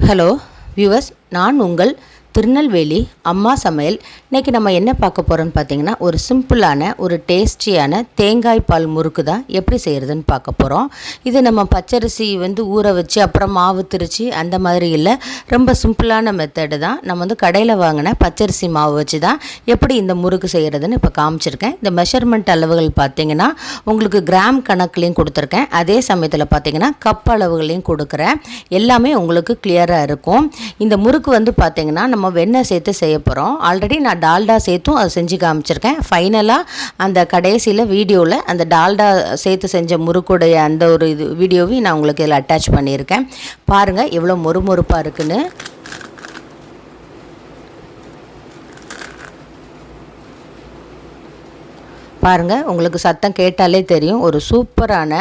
Hello viewers நான் உங்கள் திருநெல்வேலி அம்மா சமையல். இன்றைக்கி நம்ம என்ன பார்க்க போகிறோம்னு பார்த்தீங்கன்னா ஒரு சிம்பிளான ஒரு டேஸ்டியான தேங்காய் பால் முறுக்கு தான் எப்படி செய்கிறதுன்னு பார்க்க போகிறோம் இது நம்ம பச்சரிசி வந்து ஊற வச்சு அப்புறம் மாவு திரிச்சு அந்த மாதிரி இல்லை. ரொம்ப சிம்பிளான மெத்தடு தான். நம்ம வந்து கடையில் வாங்கின பச்சரிசி மாவு வச்சு தான் எப்படி இந்த முறுக்கு செய்கிறதுன்னு இப்போ காமிச்சிருக்கேன். இந்த மெஷர்மெண்ட் அளவுகள் பார்த்தீங்கன்னா உங்களுக்கு கிராம் கணக்குலையும் கொடுத்துருக்கேன். அதே சமயத்தில் பார்த்தீங்கன்னா கப் அளவுகளையும் கொடுக்குறேன். எல்லாமே உங்களுக்கு கிளியராக இருக்கும். இந்த முறுக்கு வந்து பார்த்திங்கன்னா நம்ம வெண்ணெய் சேர்த்து செய்ய போகிறோம் ஆல்ரெடி நான் டால்டா சேர்த்தும் அதை செஞ்சு காமிச்சிருக்கேன். ஃபைனலாக அந்த கடைசியில் வீடியோவில் அந்த டால்டா சேர்த்து செஞ்ச முறுக்குடைய அந்த ஒரு இது வீடியோவையும் நான் உங்களுக்கு இதில் அட்டாச் பண்ணியிருக்கேன். பாருங்கள் எவ்வளோ மொறுமொறுப்பாக இருக்குன்னு. பாருங்கள் உங்களுக்கு சத்தம் கேட்டாலே தெரியும். ஒரு சூப்பரான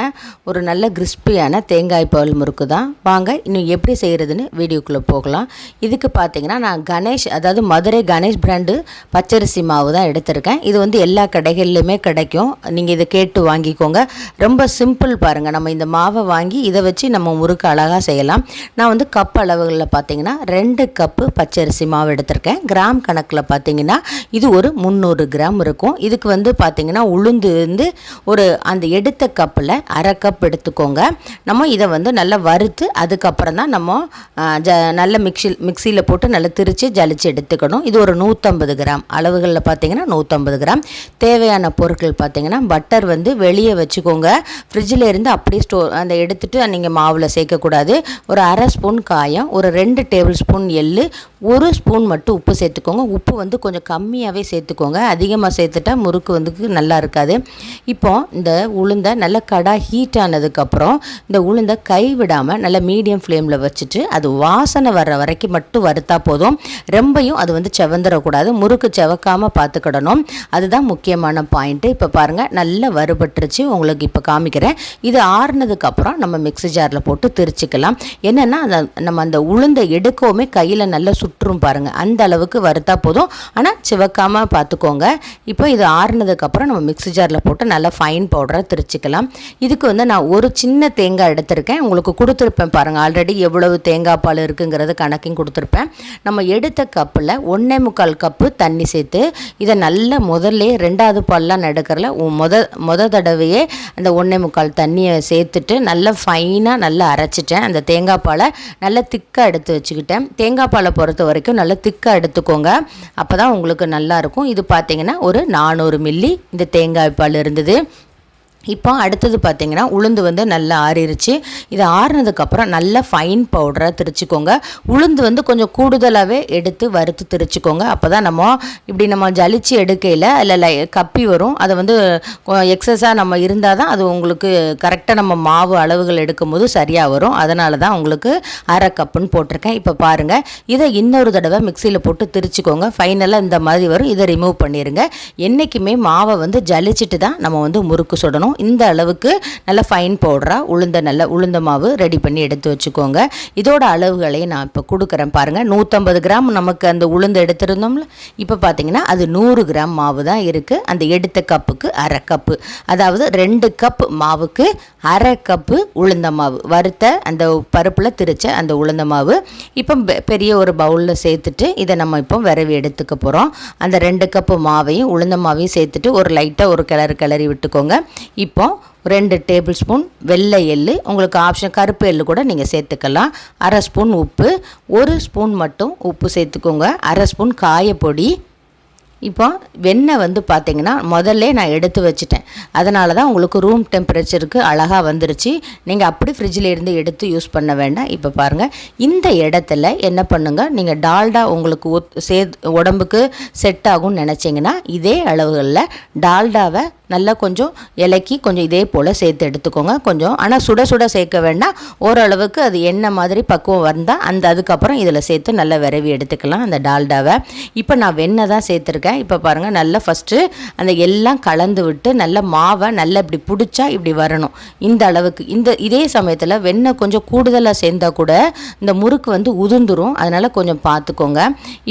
ஒரு நல்ல கிறிஸ்பியான தேங்காய் பால் முறுக்கு தான். வாங்க இன்னும் எப்படி செய்கிறதுன்னு வீடியோக்குள்ளே போகலாம். இதுக்கு பார்த்தீங்கன்னா நான் கணேஷ் அதாவது மதுரை கணேஷ் பிராண்டு பச்சரிசி மாவு தான் எடுத்திருக்கேன். இது வந்து எல்லா கடைகள்லையுமே கிடைக்கும். நீங்கள் இதை கேட்டு வாங்கிக்கோங்க. ரொம்ப சிம்பிள் பாருங்கள் நம்ம இந்த மாவை வாங்கி இதை வச்சு நம்ம முறுக்கு அழகாக செய்யலாம். நான் வந்து கப் அளவுகளில் பார்த்தீங்கன்னா ரெண்டு கப்பு பச்சரிசி மாவு எடுத்திருக்கேன். கிராம் கணக்கில் பார்த்தீங்கன்னா இது ஒரு முந்நூறு கிராம் இருக்கும். இதுக்கு வந்து பார்த்தீங்கன்னா பார்த்தீங்கன்னா உளுந்து வந்து ஒரு அந்த எடுத்த கப்பில் அரை கப் எடுத்துக்கோங்க. நம்ம இதை வந்து நல்லா வறுத்து அதுக்கப்புறம் தான் நம்ம ஜ நல்ல மிக்சி மிக்சியில் போட்டு நல்லா திரித்து ஜலிச்சு எடுத்துக்கணும். இது ஒரு நூற்றம்பது கிராம். அளவுகளில் பார்த்தீங்கன்னா நூற்றம்பது கிராம். தேவையான பொருட்கள் பார்த்தீங்கன்னா பட்டர் வந்து வெளியே வச்சுக்கோங்க. ஃப்ரிட்ஜில் இருந்து அப்படியே ஸ்டோ அந்த எடுத்துகிட்டு நீங்கள் மாவில் சேர்க்கக்கூடாது. ஒரு அரை ஸ்பூன் காயம் ஒரு ரெண்டு டேபிள் ஸ்பூன் எள்ளு ஒரு ஸ்பூன் மட்டும் உப்பு சேர்த்துக்கோங்க. உப்பு வந்து கொஞ்சம் கம்மியாகவே சேர்த்துக்கோங்க. அதிகமாக சேர்த்துட்டா முறுக்கு வந்து நல்லா இருக்காது. இப்போ இந்த உளுந்தை நல்லா கடா ஹீட் ஆனதுக்கப்புறம் இந்த உளுந்தை கை விடாமல் நல்லா மீடியம் ஃப்ளேமில் வச்சுட்டு அது வாசனை வர்ற வரைக்கும் மட்டும் வறுத்தா போதும். ரொம்பையும் அது வந்து செவந்துடக்கூடாது முறுக்கு செவக்காமல் பார்த்துக்கிடணும். அதுதான் முக்கியமான பாயிண்ட்டு இப்போ பாருங்கள் நல்லா வறுபட்டுருச்சு. உங்களுக்கு இப்போ காமிக்கிறேன். இது ஆறுனதுக்கப்புறம் நம்ம மிக்ஸி ஜாரில் போட்டு திரிச்சிக்கலாம். என்னென்னா அந்த நம்ம அந்த உளுந்தை எடுக்கவுமே கையில் நல்லா சுற்றும் பாருங்கள் அந்த அளவுக்கு வறுத்தா போதும். ஆனால் சிவக்காமல் பார்த்துக்கோங்க இப்போ இது ஆறுனதுக்கப்புறம் நம்ம மிக்ஸி ஜாரில் போட்டு நல்லா ஃபைன் பவுடராக திரிச்சிக்கலாம். இதுக்கு வந்து நான் ஒரு சின்ன தேங்காய் எடுத்திருக்கேன். உங்களுக்கு கொடுத்துருப்பேன் பாருங்கள் ஆல்ரெடி எவ்வளவு தேங்காய் பால் இருக்குங்கிறது கணக்கையும் கொடுத்துருப்பேன். நம்ம எடுத்த கப்பில் ஒன்றே முக்கால் கப்பு தண்ணி சேர்த்து இதை நல்லா முதல்ல ரெண்டாவது பால்லாம் நடக்கிறல முத முத தடவையே அந்த ஒன்றே முக்கால் தண்ணியை சேர்த்துட்டு நல்லா ஃபைனாக நல்லா அரைச்சிட்டேன். அந்த தேங்காய் பாலை நல்லா திக்காக எடுத்து வச்சுக்கிட்டேன். தேங்காய் பாலை பொறுத்த பொறுத்த வரைக்கும் நல்லா திக்காக எடுத்துக்கோங்க. அப்போ தான் உங்களுக்கு நல்லாயிருக்கும் இது பார்த்தீங்கன்னா ஒரு நானூறு மில்லி இந்த தேங்காய் பால் இருந்தது. இப்போ அடுத்தது பார்த்திங்கன்னா உளுந்து வந்து நல்லா ஆறிடுச்சு இது ஆறினதுக்கப்புறம் நல்லா ஃபைன் பவுடராக திரிச்சிக்கோங்க. உளுந்து வந்து கொஞ்சம் கூடுதலாகவே எடுத்து வறுத்து திரிச்சிக்கோங்க. அப்போ தான் நம்ம இப்படி நம்ம ஜலிச்சு எடுக்கையில் அதில் கப்பி வரும். அதை வந்து எக்ஸஸாக நம்ம இருந்தால் தான் அது உங்களுக்கு கரெக்டாக நம்ம மாவு அளவுகள் எடுக்கும் போது சரியாக வரும். அதனால தான் உங்களுக்கு அரை கப்புன்னு போட்டிருக்கேன். இப்போ பாருங்கள் இதை இன்னொரு தடவை மிக்சியில் போட்டு திரிச்சிக்கோங்க. ஃபைனலாக இந்த மாதிரி வரும். இதை ரிமூவ் பண்ணிடுங்க என்றைக்குமே மாவை வந்து ஜலிச்சுட்டு தான் நம்ம வந்து முறுக்கு சுடணும். இந்த அளவுக்கு நல்ல ஃபைன் பவுடராக உளுந்த நல்ல உளுந்த மாவு ரெடி பண்ணி எடுத்து வச்சுக்கோங்க. இதோட அளவுகளையும் நான் இப்போ கொடுக்குறேன் பாருங்கள் நூற்றம்பது கிராம் நமக்கு அந்த உளுந்து எடுத்திருந்தோம்ல? இப்போ பார்த்தீங்கன்னா அது நூறு கிராம் மாவு தான் இருக்குது அந்த எடுத்த கப்புக்கு அரை கப்பு. அதாவது ரெண்டு கப் மாவுக்கு அரை கப்பு உளுந்த மாவு. வறுத்த அந்த பருப்பில் திரிச்ச அந்த உளுந்த மாவு. இப்போ பெரிய ஒரு பவுலில் சேர்த்துட்டு இதை நம்ம இப்போ விரவி எடுத்துக்க போகிறோம் அந்த ரெண்டு கப்பு மாவையும் உளுந்த மாவையும் சேர்த்துட்டு ஒரு லைட்டாக ஒரு கிளறு கிளறி விட்டுக்கோங்க. இப்போ ரெண்டு டேபிள் ஸ்பூன் வெள்ளை எள்ளு உங்களுக்கு ஆப்ஷன் கருப்பு எள்ளு கூட நீங்கள் சேர்த்துக்கலாம். அரை ஸ்பூன் உப்பு ஒரு ஸ்பூன் மட்டும் உப்பு சேர்த்துக்கோங்க. அரை ஸ்பூன் காயப்பொடி. இப்போ வெண்ணெய் வந்து பார்த்திங்கன்னா முதல்ல நான் எடுத்து வச்சுட்டேன். அதனால தான் உங்களுக்கு ரூம் டெம்பரேச்சருக்கு அழகாக வந்துருச்சு. நீங்கள் அப்படி ஃப்ரிட்ஜில் இருந்து எடுத்து யூஸ் பண்ண வேண்டாம். இப்போ பாருங்கள் இந்த இடத்துல என்ன பண்ணுங்கள் நீங்கள் டால்டா உங்களுக்கு சே உடம்புக்கு செட் ஆகும்னு நினச்சிங்கன்னா இதே அளவுகளில் டால்டாவை நல்லா கொஞ்சம் இலக்கி கொஞ்சம் இதே போல் சேர்த்து எடுத்துக்கோங்க. கொஞ்சம் ஆனால் சுட சுட சேர்க்க வேண்டாம். ஓரளவுக்கு அது எண்ணெய் மாதிரி பக்குவம் வந்தால் அந்த அதுக்கப்புறம் இதில் சேர்த்து நல்லா விரவி எடுத்துக்கலாம் அந்த டால்டாவை. இப்போ நான் வெண்ணெய் தான் சேர்த்துருக்கேன். இப்போ பாருங்கள் நல்லா ஃபஸ்ட்டு அந்த எல்லாம் கலந்து விட்டு நல்ல மாவை நல்லா இப்படி பிடிச்சா இப்படி வரணும். இந்த அளவுக்கு. இந்த இதே சமயத்தில் வெண்ணெய் கொஞ்சம் கூடுதலாக சேர்ந்தால் கூட இந்த முறுக்கு வந்து உதிர்ந்துரும். அதனால் கொஞ்சம் பார்த்துக்கோங்க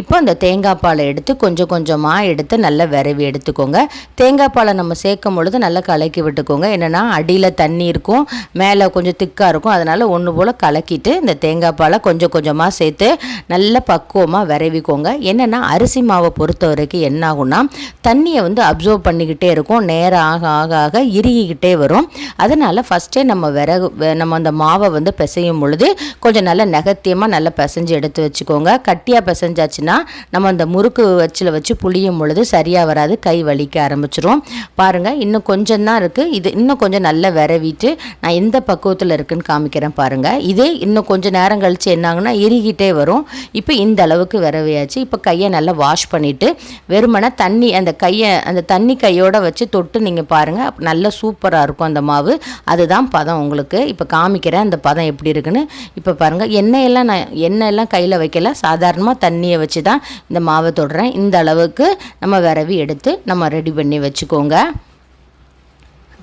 இப்போ அந்த தேங்காய் பாலை எடுத்து கொஞ்சம் கொஞ்சமாக எடுத்து நல்லா விரவி எடுத்துக்கோங்க. தேங்காய் பாலை நம்ம சேர்க்கும் பொழுது நல்லா கலக்கி விட்டுக்கோங்க. என்னென்னா அடியில் தண்ணி இருக்கும் மேலே கொஞ்சம் திக்காக இருக்கும். அதனால் ஒன்று போல் கலக்கிட்டு இந்த தேங்காய் பாலை கொஞ்சம் கொஞ்சமாக சேர்த்து நல்ல பக்குவமாக விரைவிக்கோங்க. என்னென்னா அரிசி மாவை பொறுத்த வரைக்கும் என்ன ஆகும்னா தண்ணியை வந்து அப்சர்வ் பண்ணிக்கிட்டே இருக்கும். நேரம் ஆக ஆக ஆக இறுகிக்கிட்டே வரும். அதனால் ஃபஸ்ட்டே நம்ம விறகு நம்ம அந்த மாவை வந்து பிசையும் பொழுது கொஞ்சம் நல்லா நெகத்தியமாக நல்லா பிசைஞ்சு எடுத்து வச்சுக்கோங்க. கட்டியாக பிசைஞ்சாச்சுன்னா நம்ம அந்த முறுக்கு வச்சில் வச்சு புளியும் பொழுது சரியாக வராது. கை வலிக்க ஆரம்பிச்சிரும். பாருங்கள் பாருங்கள் இன்னும் கொஞ்சம் தான் இருக்குது இது இன்னும் கொஞ்சம் நல்லா விரவிட்டு நான் எந்த பக்குவத்தில் இருக்குதுன்னு காமிக்கிறேன் பாருங்கள் இதே இன்னும் கொஞ்சம் நேரம் கழித்து என்னாங்கன்னா இறுகிட்டே வரும். இப்போ இந்த அளவுக்கு விரவியாச்சு. இப்போ கையை நல்லா வாஷ் பண்ணிவிட்டு வெறுமனை தண்ணி அந்த கையை அந்த தண்ணி கையோடு வச்சு தொட்டு நீங்கள் பாருங்கள் நல்லா சூப்பராக இருக்கும் அந்த மாவு. அதுதான் பதம் உங்களுக்கு. இப்போ காமிக்கிறேன் அந்த பதம் எப்படி இருக்குன்னு. இப்போ பாருங்கள் எண்ணெயெல்லாம் நான் எண்ணெயெல்லாம் கையில் வைக்கல. சாதாரணமாக தண்ணியை வச்சு தான் இந்த மாவை தொடுறேன். இந்த அளவுக்கு நம்ம விரவி எடுத்து நம்ம ரெடி பண்ணி வச்சுக்கோங்க.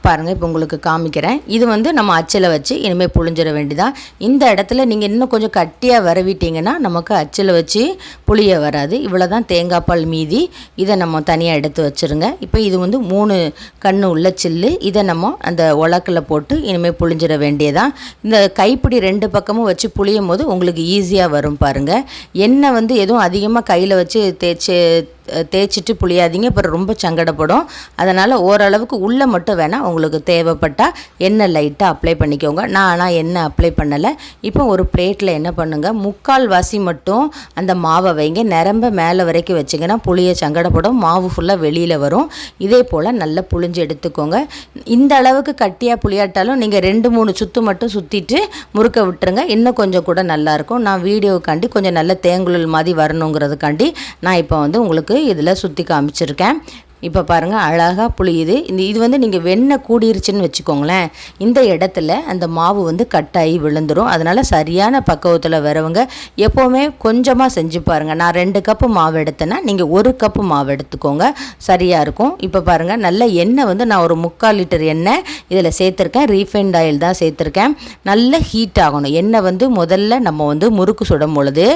பாருங்கள் இப்போ உங்களுக்கு காமிக்கிறேன். இது வந்து நம்ம அச்சில் வச்சு இனிமேல் புழிஞ்சிட வேண்டிதான் இந்த இடத்துல நீங்கள் இன்னும் கொஞ்சம் கட்டியாக வரவிட்டிங்கன்னா நமக்கு அச்சில் வச்சு புளிய வராது. இவ்வளோ தான் தேங்காய் பால் மீதி. இதை நம்ம தனியாக எடுத்து வச்சுருங்க. இப்போ இது வந்து மூணு கண்ணு உள்ள சில்லு. இதை நம்ம அந்த உலக்கில் போட்டு இனிமேல் புழிஞ்சிட வேண்டியதான் இந்த கைப்பிடி ரெண்டு பக்கமும் வச்சு புளியும் போது உங்களுக்கு ஈஸியாக வரும் பாருங்கள் எண்ணெய் வந்து எதுவும் அதிகமாக கையில் வச்சு தேய்ச்சி தேய்ச்சிட்டு புளியாதீங்க. அப்புறம் ரொம்ப சங்கடப்படும். அதனால் ஓரளவுக்கு உள்ளே மட்டும் வேணால் உங்களுக்கு தேவைப்பட்டால் எண்ணெய் லைட்டாக அப்ளை பண்ணிக்கோங்க. நான் ஆனால் எண்ணெய் அப்ளை பண்ணலை. இப்போ ஒரு பிளேட்டில் என்ன பண்ணுங்கள் முக்கால் வாசி மட்டும் அந்த மாவை வைங்க. நிரம்ப மேலே வரைக்கும் வச்சிங்கன்னா புளியை சங்கடப்படும். மாவு ஃபுல்லாக வெளியில் வரும். இதே போல் நல்லா புளிஞ்சு எடுத்துக்கோங்க. இந்த அளவுக்கு கட்டியாக புளியாட்டாலும் நீங்கள் ரெண்டு மூணு சுற்று மட்டும் சுற்றிட்டு முறுக்க விட்டுருங்க. இன்னும் கொஞ்சம் கூட நல்லாயிருக்கும் நான் வீடியோக்காண்டி கொஞ்சம் நல்ல தேங்குழல் மாதிரி வரணுங்கிறதுக்காண்டி நான் இப்போ வந்து உங்களுக்கு இதில் சுற்றி காமிச்சிருக்கேன். இப்போ பாருங்கள் அழகாக புளியுது. இந்த இது வந்து நீங்கள் வெண்ணெய் கூடிருச்சுன்னு வச்சுக்கோங்களேன். இந்த இடத்துல அந்த மாவு வந்து கட்டாகி விழுந்துடும் அதனால் சரியான பக்குவத்தில் வரவங்க எப்போவுமே கொஞ்சமாக செஞ்சு பாருங்கள் நான் ரெண்டு கப்பு மாவு எடுத்தேன்னா நீங்கள் ஒரு கப்பு மாவு எடுத்துக்கோங்க. சரியாக இருக்கும். இப்போ பாருங்கள் நல்ல எண்ணெய் வந்து நான் ஒரு முக்கால் லிட்டர் எண்ணெய் இதில் சேர்த்துருக்கேன். ரீஃபைண்ட் ஆயில் தான் சேர்த்துருக்கேன். நல்ல ஹீட் ஆகணும். எண்ணெய் வந்து முதல்ல நம்ம வந்து முறுக்கு சுடும் பொழுது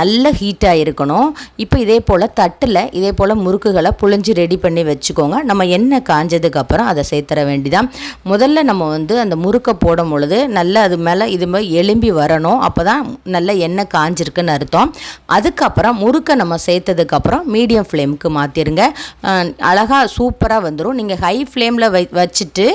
நல்ல ஹீட்டாக இருக்கணும். இப்போ இதே போல் தட்டில் இதே போல் முறுக்குகளை புழிஞ்சு ரெடி பண்ணி பண்ணி வச்சுக்கோங்க. நம்ம எண்ணெய் காஞ்சதுக்கப்புறம் அதை சேர்த்துற வேண்டிதான். முதல்ல நம்ம வந்து அந்த முறுக்கை போடும் பொழுது நல்லா அது மேலே இது மாதிரி எலும்பி வரணும். அப்போ தான் நல்ல எண்ணெய் காஞ்சிருக்குன்னு அர்த்தம். அதுக்கப்புறம் முறுக்கை நம்ம சேர்த்ததுக்கப்புறம் மீடியம் ஃப்ளேமுக்கு மாற்றிடுங்க அழகாக சூப்பராக வந்துடும் நீங்கள் ஹை ஃப்ளேமில் வை வச்சுட்டு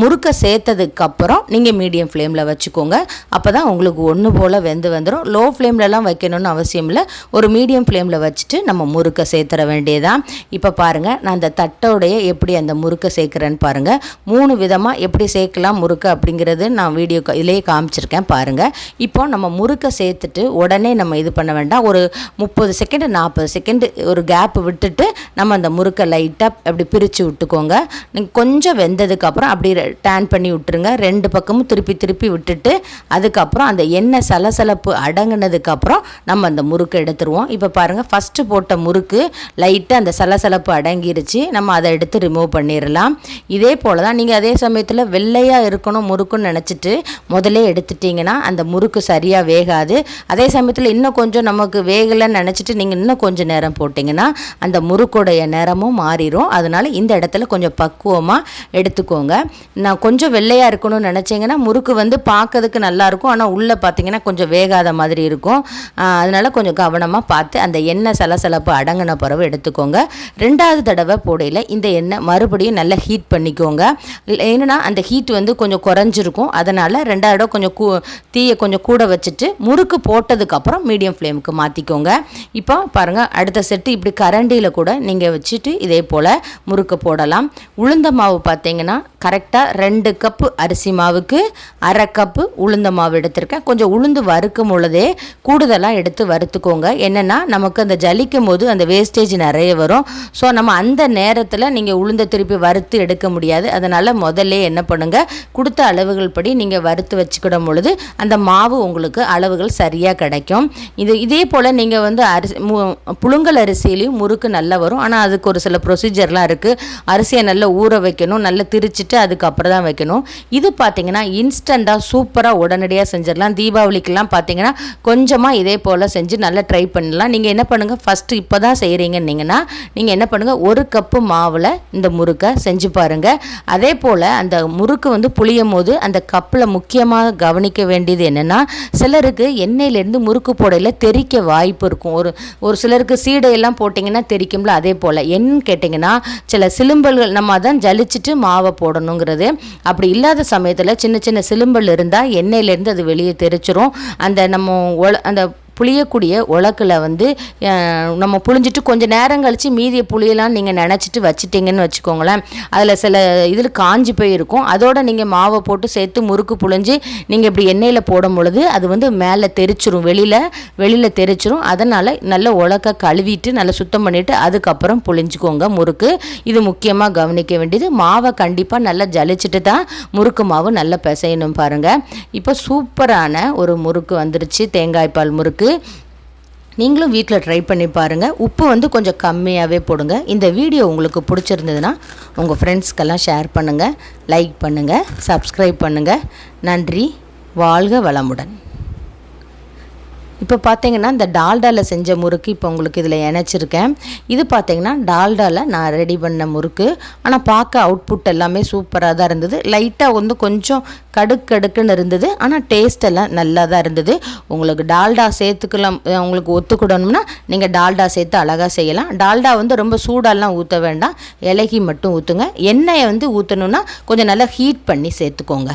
முறுக்கை சேர்த்ததுக்கப்புறம் நீங்கள் மீடியம் ஃப்ளேமில் வச்சுக்கோங்க. அப்போ தான் உங்களுக்கு ஒன்று போல் வெந்து வந்துடும் லோ ஃப்ளேம்லலாம் வைக்கணும்னு அவசியம் இல்லை. ஒரு மீடியம் ஃப்ளேமில் வச்சுட்டு நம்ம முறுக்கை சேர்த்துற வேண்டியதான் இப்போ பாருங்கள் நான் அந்த தட்டோடைய எப்படி அந்த முறுக்கை சேர்க்குறேன்னு பாருங்கள் மூணு விதமாக எப்படி சேர்க்கலாம் முறுக்கு அப்படிங்கிறது நான் வீடியோ இதிலேயே காமிச்சிருக்கேன் பாருங்கள் இப்போ நம்ம முறுக்கை சேர்த்துட்டு உடனே நம்ம இது பண்ண வேண்டாம். ஒரு முப்பது செகண்டு நாற்பது செகண்டு ஒரு கேப் விட்டுட்டு நம்ம அந்த முறுக்கை லைட்டாக அப்படி பிரித்து விட்டுக்கோங்க. நீங்கள் கொஞ்சம் வெந்ததுக்கப்புறம் அப்படி டேன் பண்ணி விட்டுருங்க. ரெண்டு பக்கமும் திருப்பி திருப்பி விட்டுட்டு அதுக்கப்புறம் அந்த எண்ணெய் சலசலப்பு அடங்கினதுக்கப்புறம் நம்ம அந்த முறுக்கை எடுத்துருவோம். இப்போ பாருங்கள் ஃபஸ்ட்டு போட்ட முறுக்கு லைட்டாக அந்த சலசலப்பு அடங்கிருச்சு. நம்ம அதை எடுத்து ரிமூவ் பண்ணிடலாம் இதே போல் தான் நீங்கள் அதே சமயத்தில் வெள்ளையாக இருக்கணும் முறுக்குன்னு நினச்சிட்டு முதலே எடுத்துட்டிங்கன்னா அந்த முறுக்கு சரியாக வேகாது. அதே சமயத்தில் இன்னும் கொஞ்சம் நமக்கு வேகலைன்னு நினச்சிட்டு நீங்கள் இன்னும் கொஞ்சம் நேரம் போட்டிங்கன்னா அந்த முறுக்குடைய நேரமும் மாறிடும் அதனால் இந்த இடத்துல கொஞ்சம் பக்குவமாக எடுத்துக்கோங்க. நான் கொஞ்சம் வெள்ளையாக இருக்கணும்னு நினச்சிங்கன்னா முறுக்கு வந்து பார்க்கறதுக்கு நல்லாயிருக்கும் ஆனால் உள்ளே பார்த்தீங்கன்னா கொஞ்சம் வேகாத மாதிரி இருக்கும். அதனால் கொஞ்சம் கவனமாக பார்த்து அந்த எண்ணெய் சலசலப்பு அடங்கின பிறகு எடுத்துக்கோங்க. ரெண்டாவது தடவை போடையில் இந்த எண்ணெய் மறுபடியும் நல்லா ஹீட் பண்ணிக்கோங்க. என்னென்னா அந்த ஹீட் வந்து கொஞ்சம் குறைஞ்சிருக்கும். அதனால் ரெண்டாயிரம் கொஞ்சம் கூ தீயை கொஞ்சம் கூட வச்சுட்டு முறுக்கு போட்டதுக்கப்புறம் மீடியம் ஃப்ளேமுக்கு மாற்றிக்கோங்க இப்போ பாருங்கள் அடுத்த செட்டு இப்படி கரண்டியில் கூட நீங்கள் வச்சுட்டு இதே போல் முறுக்கு போடலாம். உளுந்த மாவு பார்த்தீங்கன்னா கரெக்டாக ரெண்டு கப்பு அரிசி மாவுக்கு அரை கப்பு உளுந்த மாவு எடுத்திருக்கேன். கொஞ்சம் உளுந்து வறுக்கும் பொழுதே கூடுதலாக எடுத்து வறுத்துக்கோங்க. என்னென்னா நமக்கு அந்த ஜலிக்கும் போது அந்த வேஸ்டேஜ் நிறைய வரும். ஸோ நம்ம அந்த நேரத்தில் நீங்கள் உளுந்த திருப்பி வறுத்து எடுக்க முடியாது. அதனால் முதல்ல என்ன பண்ணுங்கள் கொடுத்த அளவுகள் படி நீங்கள் வறுத்து வச்சுக்கிடும் பொழுது அந்த மாவு உங்களுக்கு அளவுகள் சரியாக கிடைக்கும். இது இதே போல் நீங்கள் வந்து அரிசி புழுங்கல் அரிசியிலையும் முறுக்கு நல்லா வரும். ஆனால் அதுக்கு ஒரு சில ப்ரொசீஜர்லாம் இருக்குது அரிசியை நல்லா ஊற வைக்கணும். நல்லா திரிச்சிட்டு அதுக்கப்புறம் அப்புறம் தான் வைக்கணும். இது பார்த்தீங்கன்னா இன்ஸ்டண்ட்டாக சூப்பராக உடனடியாக செஞ்சிடலாம். தீபாவளிக்கெல்லாம் பார்த்தீங்கன்னா கொஞ்சமாக இதே போல் செஞ்சு நல்லா ட்ரை பண்ணலாம். நீங்கள் என்ன பண்ணுங்கள் ஃபஸ்ட்டு இப்போ தான் செய்கிறீங்கன்னீங்கன்னா நீங்கள் என்ன பண்ணுங்கள் ஒரு கப்பு மாவில் இந்த முறுக்கை செஞ்சு பாருங்கள் அதே போல் அந்த முறுக்கு வந்து புளியும் போது அந்த கப்பில் முக்கியமாக கவனிக்க வேண்டியது என்னென்னா சிலருக்கு எண்ணெயிலேருந்து முறுக்கு போடையில் தெறிக்க வாய்ப்பு இருக்கும். ஒரு ஒரு சிலருக்கு சீடையெல்லாம் போட்டிங்கன்னா தெரிக்கும்ல அதே போல். என்னன்னு கேட்டிங்கன்னா சில சிலும்பல்கள் நம்ம அதான் ஜலிச்சுட்டு மாவை போடணுங்கிறது அப்படி இல்லாத சமயத்தில் சின்ன சின்ன சிலும்பல் இருந்தால் எண்ணெயிலேருந்து அது வெளியே தெரிச்சிரும். அந்த நம்ம அந்த புளியக்கூடிய உலக்கில் வந்து நம்ம புளிஞ்சிட்டு கொஞ்சம் நேரம் கழித்து மீதியை புளியெல்லாம் நீங்கள் நினச்சிட்டு வச்சுட்டிங்கன்னு வச்சுக்கோங்களேன். அதில் சில இதில் காஞ்சி போயிருக்கும். அதோட நீங்கள் மாவை போட்டு சேர்த்து முறுக்கு புழிஞ்சு நீங்கள் இப்படி எண்ணெயில் போடும் பொழுது அது வந்து மேலே தெரிச்சிரும். வெளியில் வெளியில் தெரிச்சிரும். அதனால் நல்ல உலக்க கழுவிட்டு நல்லா சுத்தம் பண்ணிவிட்டு அதுக்கப்புறம் புழிஞ்சுக்கோங்க முறுக்கு. இது முக்கியமாக கவனிக்க வேண்டியது. மாவை கண்டிப்பாக நல்லா ஜலிச்சுட்டு தான் முறுக்கு மாவு நல்லா பிசையணும் பாருங்கள் இப்போ சூப்பரான ஒரு முறுக்கு வந்துருச்சு. தேங்காய் பால் முறுக்கு. நீங்களும் வீட்டில் ட்ரை பண்ணி பாருங்கள் உப்பு வந்து கொஞ்சம் கம்மியாகவே போடுங்க. இந்த வீடியோ உங்களுக்கு பிடிச்சிருந்ததுன்னா உங்கள் ஃப்ரெண்ட்ஸ்க்கெல்லாம் ஷேர் பண்ணுங்கள் லைக் பண்ணுங்கள் சப்ஸ்கிரைப் பண்ணுங்கள் நன்றி. வாழ்க வளமுடன். இப்போ பார்த்தீங்கன்னா இந்த டால்டாவில் செஞ்ச முறுக்கு இப்போ உங்களுக்கு இதில் இணைச்சிருக்கேன். இது பார்த்தீங்கன்னா டால்டாவில் நான் ரெடி பண்ண முறுக்கு. ஆனால் பார்க்க அவுட்புட் எல்லாமே சூப்பராக தான் இருந்தது. லைட்டாக வந்து கொஞ்சம் கடுக்கடுக்குன்னு இருந்தது. ஆனால் டேஸ்ட் எல்லாம் நல்லா தான் இருந்தது. உங்களுக்கு டால்டா சேர்த்துக்கலாம் உங்களுக்கு ஒத்துக்கிடணும்னா நீங்கள் டால்டா சேர்த்து அழகாக செய்யலாம். டால்டா வந்து ரொம்ப சூடாலாம் ஊற்ற வேண்டாம். இலகி மட்டும் ஊற்றுங்க எண்ணெயை வந்து ஊற்றணுன்னா கொஞ்சம் நல்லா ஹீட் பண்ணி சேர்த்துக்கோங்க.